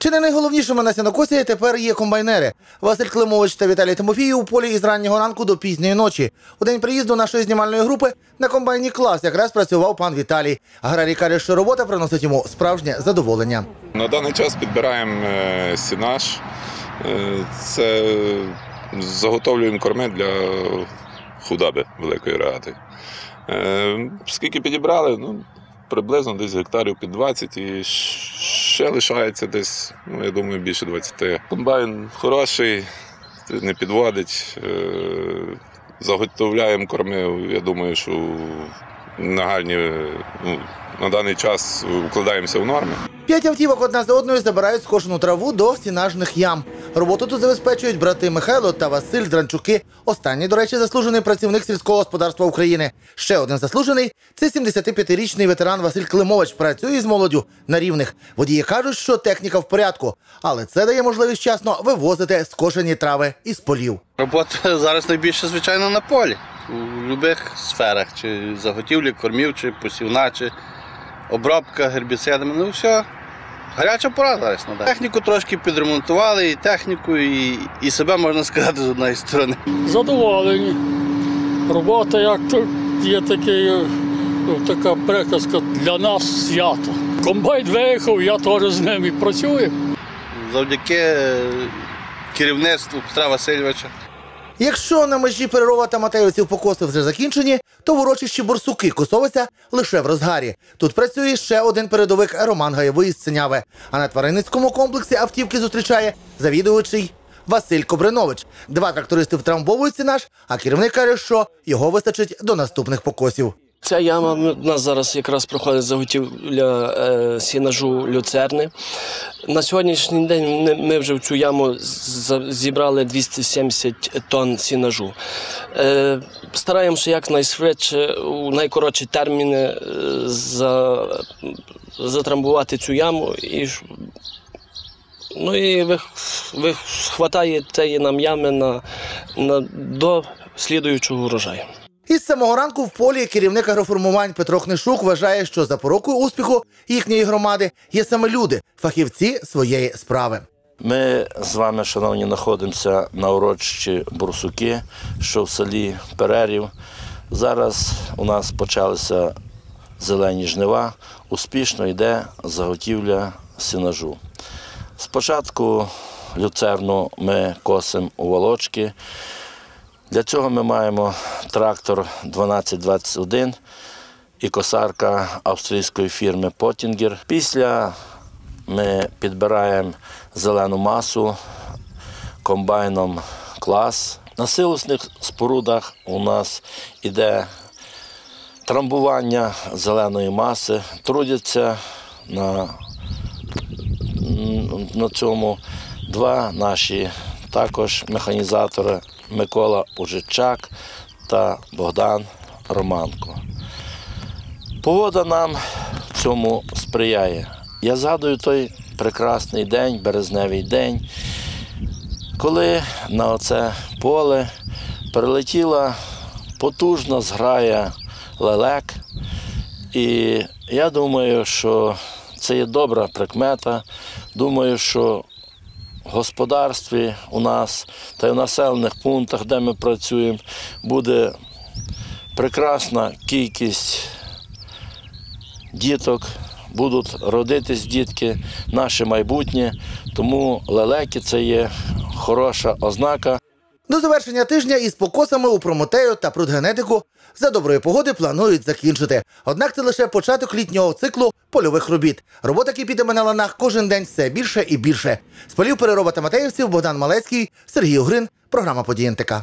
Чи не найголовнішими на сінокосі тепер є комбайнери. Василь Климович та Віталій Тимофіїв у полі із раннього ранку до пізньої ночі. У день приїзду нашої знімальної групи на комбайні клас якраз працював пан Віталій. Аграрій каже, що робота приносить йому справжнє задоволення. На даний час підбираємо е, сінаж. Е, Це заготовлюємо корми для худоби великої рогати. Е, Скільки підібрали? Ну, приблизно десь гектарів під 20 і ще лишається десь, ну, я думаю, більше 20. Комбайн хороший, не підводить. Е, Заготовляємо корми, я думаю, що нагальні ну, на даний час вкладаємося в норми. П'ять автівок одна за одною забирають скошену траву до стінажних ям. Роботу тут забезпечують брати Михайло та Василь Дранчуки. Останній, до речі, заслужений працівник сільського господарства України. Ще один заслужений це 75-річний ветеран Василь Климович. Працює з молоддю на рівних. Водії кажуть, що техніка в порядку, але це дає можливість вчасно вивозити скошені трави із полів. Робота зараз найбільше, звичайно, на полі. У будь-яких сферах, чи заготівлі кормів, чи посівна, чи обробка гербіцидами. Ну все. Гаряча пора зараз на Техніку трошки підремонтували, і техніку, і, і себе можна сказати з однієї сторони. задоволені. Робота, як то є такий, ну, така приказка для нас свято. Комбайн виїхав, я теж з ним і працюю. Завдяки е, керівництву Петра Васильовича. Якщо на межі перерова та Матеївців покоси вже закінчені, то в урочищі борсуки косовиця лише в розгарі. Тут працює ще один передовик Роман Гаєвий з Синяве. А на тваринницькому комплексі автівки зустрічає завідувачий Василь Кобринович. Два трактористи втрамбовують наш, а керівник каже, що його вистачить до наступних покосів. Ця яма в нас зараз якраз проходить заготівля е, сінажу люцерни. На сьогоднішній день ми- вже в цю яму зібрали 270 тонн сінажу. Е, стараємося якнайшвидше, у найкоротші терміни е, за, затрамбувати цю яму і Ну і ви, цієї нам ями на, на, до слідуючого урожаю. Із самого ранку в полі керівник агроформувань Петро Книшук вважає, що запорукою успіху їхньої громади є саме люди, фахівці своєї справи. Ми з вами, шановні, знаходимося на урочищі Бурсуки, що в селі Перерів. Зараз у нас почалися зелені жнива. Успішно йде заготівля сінажу. Спочатку люцерну ми косимо у волочки. Для цього ми маємо трактор 1221 і косарка австрійської фірми Потінгер. Після ми підбираємо зелену масу комбайном клас. На силосних спорудах у нас іде трамбування зеленої маси. Трудяться на, на цьому два наші також механізатори Микола Ужичак та Богдан Романко. Погода нам цьому сприяє. Я згадую той прекрасний день, березневий день, коли на оце поле прилетіла потужна зграя лелек. І я думаю, що це є добра прикмета. Думаю, що господарстві у нас та й в населених пунктах, де ми працюємо, буде прекрасна кількість діток, будуть родитись дітки, наше майбутнє. Тому лелеки це є хороша ознака. До завершення тижня із покосами у промотею та прудгенетику за доброї погоди планують закінчити. Однак це лише початок літнього циклу польових робіт. Робота кипітиме на ланах кожен день все більше і більше. З полів перероба та Матеївців Богдан Малецький, Сергій Угрин, програма «Події НТК».